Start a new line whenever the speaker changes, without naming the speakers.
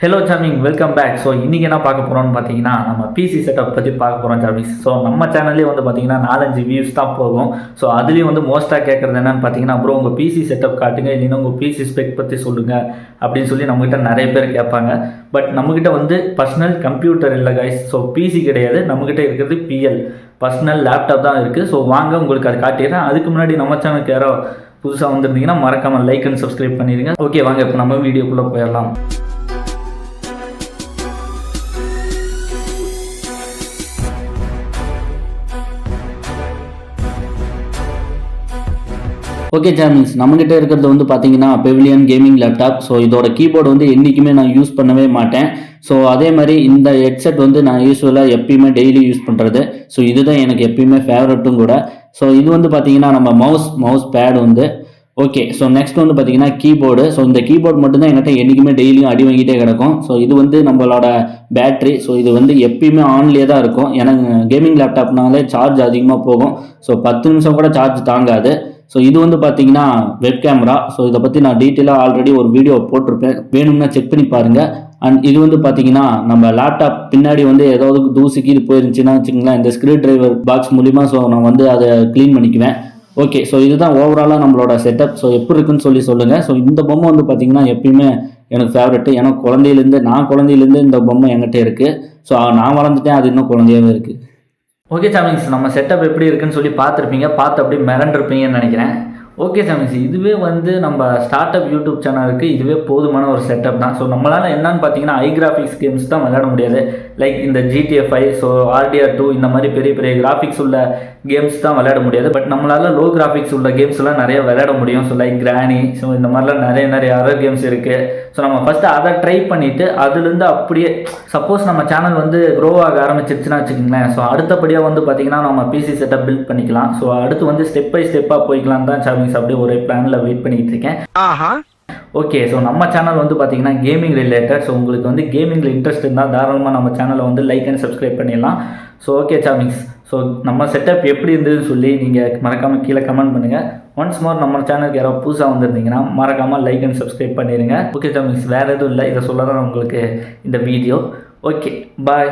Hello சாமிங் welcome back so இன்றைக்கி என்ன பார்க்க போகிறோம்னு பார்த்தீங்கன்னா நம்ம பிசி செட்டப் பற்றி பார்க்க போகிறோம் சாமிங் ஸோ நம்ம சேனல்லே வந்து பார்த்தீங்கன்னா நாலஞ்சு வியூஸ் தான் போகும். ஸோ அதுலேயும் வந்து மோஸ்ட்டாக கேட்குறது என்னென்னு பார்த்தீங்கன்னா ப்ரோ உங்கள் பிசி செட்டப் காட்டுங்க. இல்லைன்னா உங்கள் பிசி ஸ்பெக் பற்றி சொல்லுங்கள் அப்படின்னு சொல்லி நம்மகிட்ட நிறைய பேர் கேட்பாங்க. பட் நம்மக்கிட்ட வந்து பர்சனல் கம்ப்யூட்டர் இல்லை கைஸ் ஸோ பிசி கிடையாது. நம்மக்கிட்ட இருக்கிறது பிஎல் பர்சனல் லேப்டாப் தான் இருக்குது ஸோ வாங்க உங்களுக்கு அது காட்டிடுறேன். அதுக்கு முன்னாடி நம்ம சேனலுக்கு யாரோ புதுசாக வந்திருந்தீங்கன்னா மறக்காமல் லைக் அண்ட் சப்ஸ்கிரைப் பண்ணிடுங்க. ஓகே வாங்க இப்போ நம்ம வீடியோக்குள்ளே போயிடலாம். ஓகே ஜாமின்ஸ் நம்மகிட்ட இருக்கிறது வந்து பார்த்தீங்கன்னா பெவிலியன் கேமிங் லேப்டாப் ஸோ இதோட கீபோர்டு வந்து என்றைக்குமே நான் யூஸ் பண்ணவே மாட்டேன். ஸோ அதே மாதிரி இந்த ஹெட்செட் வந்து நான் யூஸ்வலாக எப்பயுமே டெய்லி யூஸ் பண்ணுறது ஸோ இதுதான் எனக்கு எப்பயுமே ஃபேவரட்டும் கூட. ஸோ இது வந்து பார்த்தீங்கன்னா நம்ம மவுஸ் மவுஸ் பேட் வந்து. ஓகே ஸோ நெக்ஸ்ட் வந்து பார்த்தீங்கன்னா கீபோர்டு ஸோ இந்த கீபோர்டு மட்டும்தான் என்கிட்ட என்றைக்குமே டெய்லியும் அடி வாங்கிட்டே கிடக்கும். ஸோ இது வந்து நம்மளோட பேட்ரி ஸோ இது வந்து எப்பயுமே ஆன்லேயே தான் இருக்கும். ஏன்னா கேமிங் லேப்டாப்னாலே சார்ஜ் அதிகமாக போகும். ஸோ பத்து நிமிஷம் கூட சார்ஜ் தாங்காது. ஸோ இது வந்து பார்த்தீங்கன்னா வெப் கேமரா ஸோ இதை பற்றி நான் டீட்டெயிலாக ஆல்ரெடி ஒரு வீடியோ போட்டிருப்பேன். வேணும்னா செக் பண்ணி பாருங்கள் அண்ட் இது வந்து பார்த்தீங்கன்னா நம்ம லேப்டாப் பின்னாடி வந்து ஏதாவது தூசி கீழ் போயிருந்துச்சுன்னா வச்சுக்கோங்களேன் இந்த ஸ்க்ரூ டிரைவர் பாக்ஸ் மூலிமா ஸோ நான் வந்து அதை க்ளீன் பண்ணிக்குவேன். ஓகே ஸோ இதுதான் ஓவராலாக நம்மளோட செட்டப் ஸோ எப்படி இருக்குன்னு சொல்லி சொல்லுங்கள் ஸோ இந்த பொம்மை வந்து பார்த்தீங்கன்னா எப்பயுமே எனக்கு ஃபேவரெட்டு ஏன்னா குழந்தையிலேருந்து நான் குழந்தையிலேருந்து இந்த பொம்மை என்கிட்ட இருக்குது ஸோ நான் வளர்ந்துட்டேன் அது இன்னும் குழந்தையாவே இருக்குது ஓகே சாமிங்ஸ் நம்ம செட்டப் எப்படி இருக்குன்னு சொல்லி பார்த்துருப்பீங்க. பார்த்து அப்படியே மிரண்டிருப்பீங்கன்னு நினைக்கிறேன். ஓகே சாமிங்ஸ் இதுவே வந்து நம்ம ஸ்டார்ட் அப் யூடியூப் சேனலுக்கு இதுவே போதுமான ஒரு செட்டப் தான். ஸோ நம்மளால் என்னன்னு பார்த்தீங்கன்னா ஐ கிராஃபிக்ஸ் கேம்ஸ் தான் விளையாட முடியாது. லைக் இந்த GTA five so RDR two இந்த மாதிரி பெரிய பெரிய கிராஃபிக்ஸ் உள்ள கேம்ஸ் தான் விளையாட முடியாது. பட் நம்மளால் லோ கிராஃபிக்ஸ் உள்ள கேம்ஸ்லாம் நிறைய விளையாட முடியும். ஸோ லைக் கிரானி ஸோ இந்த மாதிரிலாம் நிறைய நிறைய அதர் கேம்ஸ் இருக்குது ஸோ நம்ம ஃபஸ்ட்டு அதை ட்ரை பண்ணிவிட்டு அதுலேருந்து அப்படியே சப்போஸ் நம்ம சேனல் வந்து க்ரோ ஆக ஆரம்பிச்சிருச்சுன்னா வச்சுக்கோங்களேன். ஸோ அடுத்தபடியாக வந்து பார்த்தீங்கன்னா நம்ம பிசி செட்டப் பில்ட் பண்ணிக்கலாம். ஸோ அடுத்து வந்து ஸ்டெப் பை ஸ்டெப்பாக போய்க்கலாம் தான் சாமிங்ஸ் அப்படியே ஒரே பிளானில் வெயிட் பண்ணிக்கிட்டு இருக்கேன். ஓகே ஸோ நம்ம சேனல் வந்து பார்த்தீங்கன்னா கேமிங் ரிலேட்டட் ஸோ உங்களுக்கு வந்து கேமிங்கில் இன்ட்ரெஸ்ட் இருந்தால் தாராளமாக நம்ம சேனலை வந்து லைக் அண்ட் சப்ஸ்கிரைப் பண்ணிடலாம். ஸோ ஓகே சாமிங்ஸ் ஸோ நம்ம செட்டப் எப்படி இருந்ததுன்னு சொல்லி நீங்கள் மறக்காமல் கீழே கமெண்ட் பண்ணுங்கள் ஒன்ஸ் மோர் நம்ம சேனலுக்கு யாராவது புதுசாக வந்திருந்தீங்கன்னா மறக்காமல் லைக் அண்ட் சப்ஸ்கிரைப் பண்ணிடுங்க. ஓகே சாமிங்ஸ் வேறு எதுவும் இல்லை. இதை சொல்ல தான் உங்களுக்கு இந்த வீடியோ ஓகே பாய்